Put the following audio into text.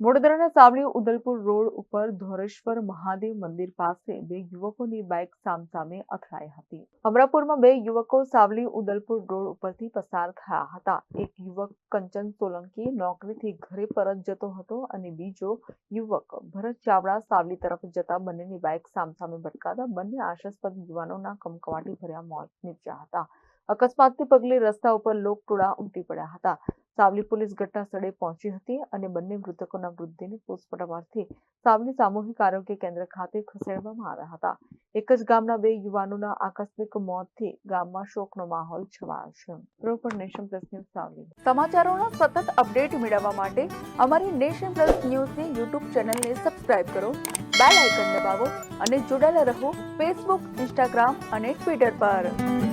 વડોદરાના સાવલી ઉદલપુર રોડ ઉપર ધોરેશ્વર મહાદેવ મંદિર પાસે બે યુવકોની બાઇક સામસામે અથડાઈ હતી. અમરાપુરમાં બે યુવકો સાવલી ઉદલપુર રોડ ઉપરથી પસાર થયા હતા. એક યુવક કંચન સોલંકી નોકરીથી ઘરે પરત જતો હતો અને બીજો યુવક ભરત ચાવડા સાવલી તરફ જતા બંનેની બાઇક સામસામે ભટકાતા બંને આશાસ્પદ યુવાનોના કમકવાટી ભર્યા મોત નીપજ્યા હતા. અકસ્માતને પગલે રસ્તા ઉપર લોકટોળા ઉમટી પડ્યા હતા. સાવલી પોલીસ ઘટના સ્થળે પહોંચી હતી અને બંને મૃતકોના મૃતદેહને પોસ્ટમોર્ટમ અર્થે સાવલી સામૂહિક આરોગ્ય કેન્દ્ર ખાતે ખસેડવામાં આવ્યા હતા. એક જ ગામના બે યુવાનોના આકસ્મિક મોતથી ગામમાં શોકનો માહોલ છવાયો છે. Proper Nation Plus News Savli. સમાચારોના સતત અપડેટ મેળવવા માટે અમારી નેશન પ્લસ ન્યૂઝની યુટ્યુબ ચેનલને સબસ્ક્રાઇબ કરો, બેલ આઇકન દબાવો અને જોડાયેલા રહો ફેસબુક ઇન્સ્ટાગ્રામ અને ટ્વિટર પર.